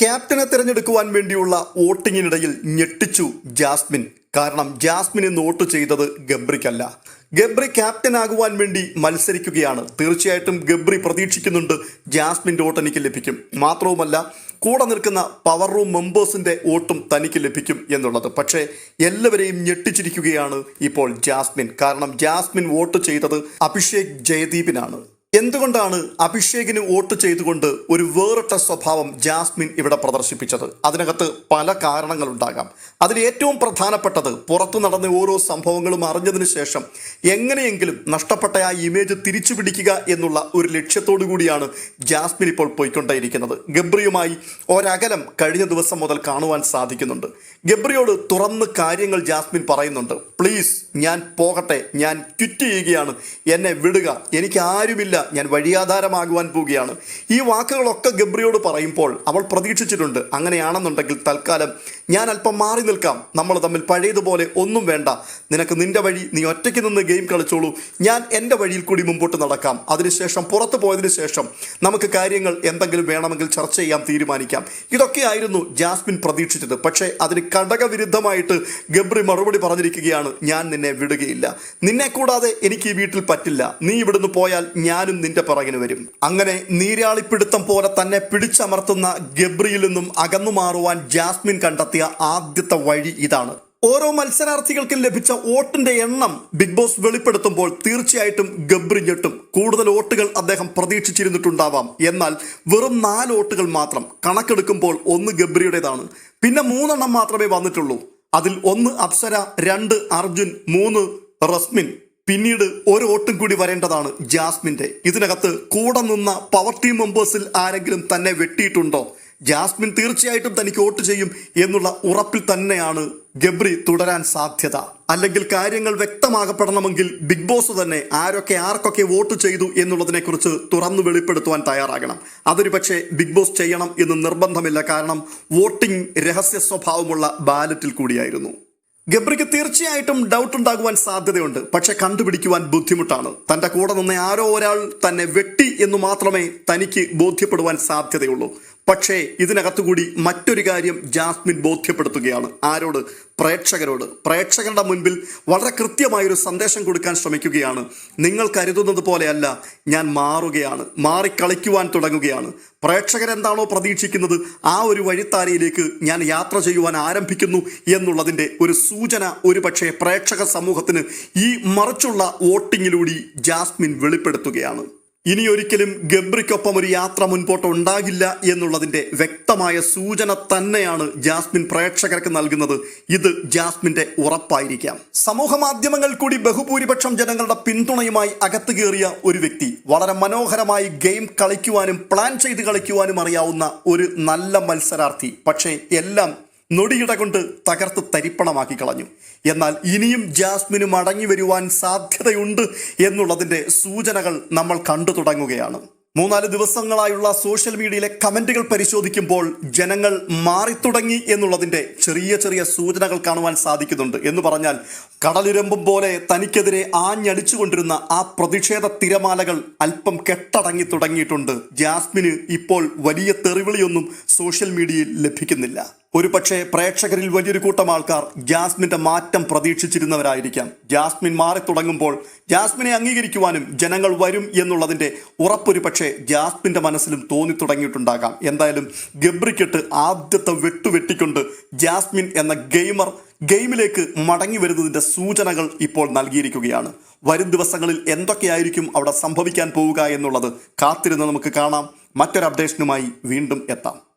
ക്യാപ്റ്റനെ തിരഞ്ഞെടുക്കുവാൻ വേണ്ടിയുള്ള വോട്ടിങ്ങിനിടയിൽ ഞെട്ടിച്ചു ജാസ്മിൻ. കാരണം ജാസ്മിൻ ഇന്ന് വോട്ട് ചെയ്തത് ഗബ്രിക്കല്ല. ഗബ്രി ക്യാപ്റ്റൻ ആകുവാൻ വേണ്ടി മത്സരിക്കുകയാണ്. തീർച്ചയായിട്ടും ഗബ്രി പ്രതീക്ഷിക്കുന്നുണ്ട് ജാസ്മിന്റെ വോട്ട് എനിക്ക് ലഭിക്കും. മാത്രവുമല്ല കൂടെ നിൽക്കുന്ന പവർ റൂം മെമ്പേഴ്സിന്റെ വോട്ടും തനിക്ക് ലഭിക്കും എന്നുള്ളത്. പക്ഷേ എല്ലാവരെയും ഞെട്ടിച്ചിരിക്കുകയാണ് ഇപ്പോൾ ജാസ്മിൻ. കാരണം ജാസ്മിൻ വോട്ട് ചെയ്തത് അഭിഷേക് ജയദീപിനാണ്. എന്തുകൊണ്ടാണ് അഭിഷേകിന് വോട്ട് ചെയ്തുകൊണ്ട് ഒരു വേറിട്ട സ്വഭാവം ജാസ്മിൻ ഇവിടെ പ്രദർശിപ്പിച്ചത്? അതിനകത്ത് പല കാരണങ്ങളുണ്ടാകാം. അതിൽ ഏറ്റവും പ്രധാനപ്പെട്ടത് പുറത്തു നടന്ന ഓരോ സംഭവങ്ങളും അറിഞ്ഞതിന് ശേഷം എങ്ങനെയെങ്കിലും നഷ്ടപ്പെട്ട ആ ഇമേജ് തിരിച്ചു പിടിക്കുക എന്നുള്ള ഒരു ലക്ഷ്യത്തോടു കൂടിയാണ് ജാസ്മിൻ ഇപ്പോൾ പോയിക്കൊണ്ടേയിരിക്കുന്നത്. ഗബ്രിയുമായി ഒരകലം കഴിഞ്ഞ ദിവസം മുതൽ കാണുവാൻ സാധിക്കുന്നുണ്ട്. ഗബ്രിയോട് തുറന്ന് കാര്യങ്ങൾ ജാസ്മിൻ പറയുന്നുണ്ട്. പ്ലീസ് ഞാൻ പോകട്ടെ. ഞാൻ ക്വിറ്റ് ചെയ്യുകയാണ്. എന്നെ വിടുക. എനിക്ക് ആരുമില്ല. ഞാൻ വഴിയാധാരമാകുവാൻ പോവുകയാണ്. ഈ വാക്കുകളൊക്കെ ഗബ്രിയോട് പറയുമ്പോൾ അവൾ പ്രതീക്ഷിച്ചിട്ടുണ്ട്. അങ്ങനെയാണെന്നുണ്ടെങ്കിൽ തൽക്കാലം ഞാൻ അല്പം മാറി നിൽക്കാം. നമ്മൾ തമ്മിൽ പഴയതുപോലെ ഒന്നും വേണ്ട. നിനക്ക് നിന്റെ വഴി നീ ഒറ്റയ്ക്ക് നിന്ന് ഗെയിം കളിച്ചോളൂ. ഞാൻ എന്റെ വഴിയിൽ കൂടി മുമ്പോട്ട് നടക്കാം. അതിനുശേഷം പുറത്തു പോയതിനു ശേഷം നമുക്ക് കാര്യങ്ങൾ എന്തെങ്കിലും വേണമെങ്കിൽ ചർച്ച ചെയ്യാൻ തീരുമാനിക്കാം. ഇതൊക്കെയായിരുന്നു ജാസ്മിൻ പ്രതീക്ഷിച്ചത്. പക്ഷേ അതിന് ഘടകവിരുദ്ധമായിട്ട് ഗബ്രി മറുപടി പറഞ്ഞിരിക്കുകയാണ് ഞാൻ നിന്നെ വിടുകയില്ല. നിന്നെ കൂടാതെ എനിക്ക് ഈ വീട്ടിൽ പറ്റില്ല. നീ ഇവിടുന്ന് പോയാൽ ഞാനും നിന്റെ പിറകിന് വരും. അങ്ങനെ നീരാളിപ്പിടുത്തം പോലെ തന്നെ പിടിച്ചമർത്തുന്ന ഗബ്രിയിൽ നിന്നും അകന്നു മാറുവാൻ ജാസ്മിൻ കണ്ടെത്തിയ ആദ്യത്തെ വഴി ഇതാണ്. ഓരോ മത്സരാർത്ഥികൾക്കും ലഭിച്ച വോട്ടിന്റെ എണ്ണം ബിഗ് ബോസ് വെളിപ്പെടുത്തുമ്പോൾ തീർച്ചയായിട്ടും ഗബ്രി ഞെട്ടും. കൂടുതൽ വോട്ടുകൾ അദ്ദേഹം പ്രതീക്ഷിച്ചിരുന്നിട്ടുണ്ടാവാം. എന്നാൽ വെറും നാല് വോട്ടുകൾ മാത്രം കണക്കെടുക്കുമ്പോൾ ഒന്ന് ഗബ്രിയുടേതാണ്. പിന്നെ മൂന്നെണ്ണം മാത്രമേ വന്നിട്ടുള്ളൂ. അതിൽ ഒന്ന് അപ്സര രണ്ട് അർജുൻ മൂന്ന് റസ്മിൻ. പിന്നീട് ഒരു വോട്ടും കൂടി വരേണ്ടതാണ് ജാസ്മിന്റെ ഇതിനകത്ത് കൂടെ നിന്ന പവർ ടീം മെമ്പേഴ്സിൽ ആരെങ്കിലും തന്നെ വെട്ടിയിട്ടുണ്ടോ? ജാസ്മിൻ തീർച്ചയായിട്ടും തനിക്ക് വോട്ട് ചെയ്യും എന്നുള്ള ഉറപ്പിൽ തന്നെയാണ് ഗബ്രി തുടരാൻ സാധ്യത. അല്ലെങ്കിൽ കാര്യങ്ങൾ വ്യക്തമാകപ്പെടണമെങ്കിൽ ബിഗ് ബോസ് തന്നെ ആരൊക്കെ ആർക്കൊക്കെ വോട്ട് ചെയ്തു എന്നുള്ളതിനെക്കുറിച്ച് തുറന്നു വെളിപ്പെടുത്തുവാൻ തയ്യാറാകണം. അതൊരു പക്ഷേ ബിഗ് ബോസ് ചെയ്യണം എന്ന് നിർബന്ധമില്ല. കാരണം വോട്ടിംഗ് രഹസ്യ സ്വഭാവമുള്ള ബാലറ്റിൽ കൂടിയായിരുന്നു. ഗബ്രിക്ക് തീർച്ചയായിട്ടും ഡൗട്ട് ഉണ്ടാകുവാൻ സാധ്യതയുണ്ട്. പക്ഷെ കണ്ടുപിടിക്കുവാൻ ബുദ്ധിമുട്ടാണ്. തന്റെ കൂടെ നിന്ന് ആരോ ഒരാൾ തന്നെ വെട്ടി എന്ന് മാത്രമേ തനിക്ക് ബോധ്യപ്പെടുവാൻ സാധ്യതയുള്ളൂ. പക്ഷേ ഇതിനകത്തുകൂടി മറ്റൊരു കാര്യം ജാസ്മിൻ ബോധ്യപ്പെടുത്തുകയാണ്. ആരോട്? പ്രേക്ഷകരോട്. പ്രേക്ഷകരുടെ മുൻപിൽ വളരെ കൃത്യമായൊരു സന്ദേശം കൊടുക്കാൻ ശ്രമിക്കുകയാണ്. നിങ്ങൾ കരുതുന്നത് പോലെയല്ല ഞാൻ മാറുകയാണ്. മാറിക്കളിക്കുവാൻ തുടങ്ങുകയാണ്. പ്രേക്ഷകരെന്താണോ പ്രതീക്ഷിക്കുന്നത് ആ ഒരു വഴിത്താരയിലേക്ക് ഞാൻ യാത്ര ചെയ്യുവാൻ ആരംഭിക്കുന്നു എന്നുള്ളതിന്റെ ഒരു സൂചന ഒരു പക്ഷേ പ്രേക്ഷക സമൂഹത്തിന് ഈ മറിച്ചുള്ള വോട്ടിങ്ങിലൂടെ ജാസ്മിൻ വെളിപ്പെടുത്തുകയാണ്. ഇനി ഒരിക്കലും ഗബ്രിക്കൊപ്പം ഒരു യാത്ര മുൻപോട്ട് ഉണ്ടാകില്ല എന്നുള്ളതിന്റെ വ്യക്തമായ സൂചന തന്നെയാണ് ജാസ്മിൻ പ്രേക്ഷകർക്ക് നൽകുന്നത്. ഇത് ജാസ്മിന്റെ ഉറപ്പായിരിക്കാം. സമൂഹ മാധ്യമങ്ങൾ കൂടി ബഹുഭൂരിപക്ഷം ജനങ്ങളുടെ പിന്തുണയുമായി അകത്തു കയറിയ ഒരു വ്യക്തി. വളരെ മനോഹരമായി ഗെയിം കളിക്കുവാനും പ്ലാൻ ചെയ്ത് കളിക്കുവാനും അറിയാവുന്ന ഒരു നല്ല മത്സരാർത്ഥി. പക്ഷേ എല്ലാം നൊടിയിട കൊണ്ട് തകർത്ത് തരിപ്പണമാക്കി കളഞ്ഞു. എന്നാൽ ഇനിയും ജാസ്മിന് മടങ്ങി വരുവാൻ സാധ്യതയുണ്ട് എന്നുള്ളതിന്റെ സൂചനകൾ നമ്മൾ കണ്ടു തുടങ്ങുകയാണ്. മൂന്നാൽ ദിവസങ്ങളായുള്ള സോഷ്യൽ മീഡിയയിലെ കമന്റുകൾ പരിശോധിക്കുമ്പോൾ ജനങ്ങൾ മാറിത്തുടങ്ങി എന്നുള്ളതിന്റെ ചെറിയ ചെറിയ സൂചനകൾ കാണുവാൻ സാധിക്കുന്നുണ്ട് എന്ന് പറഞ്ഞാൽ കടലുരമ്പും പോലെ തനിക്കെതിരെ ആഞ്ഞടിച്ചുകൊണ്ടിരുന്ന ആ പ്രതിഷേധ തിരമാലകൾ അല്പം കെട്ടടങ്ങി തുടങ്ങിയിട്ടുണ്ട്. ജാസ്മിന് ഇപ്പോൾ വലിയ തെറിവിളിയൊന്നും സോഷ്യൽ മീഡിയയിൽ ലഭിക്കുന്നില്ല. ഒരു പക്ഷേ പ്രേക്ഷകരിൽ വലിയൊരു കൂട്ടം ആൾക്കാർ ജാസ്മിന്റെ മാറ്റം പ്രതീക്ഷിച്ചിരുന്നവരായിരിക്കാം. ജാസ്മിൻ മാറി തുടങ്ങുമ്പോൾ ജാസ്മിനെ അംഗീകരിക്കുവാനും ജനങ്ങൾ വരും എന്നുള്ളതിന്റെ ഉറപ്പൊരു പക്ഷേ ജാസ്മിന്റെ മനസ്സിലും തോന്നി തുടങ്ങിയിട്ടുണ്ടാകാം എന്തായാലും ഗബ്രിക്കിട്ട് ആദ്യത്തെ വെട്ടുവെട്ടിക്കൊണ്ട് ജാസ്മിൻ എന്ന ഗെയിമർ ഗെയിമിലേക്ക് മടങ്ങി വരുന്നതിന്റെ സൂചനകൾ ഇപ്പോൾ നൽകിയിരിക്കുകയാണ്. വരും ദിവസങ്ങളിൽ എന്തൊക്കെയായിരിക്കും അവിടെ സംഭവിക്കാൻ പോവുക എന്നുള്ളത് കാത്തിരുന്ന് നമുക്ക് കാണാം. മറ്റൊരു അപ്ഡേഷനുമായി വീണ്ടും എത്താം.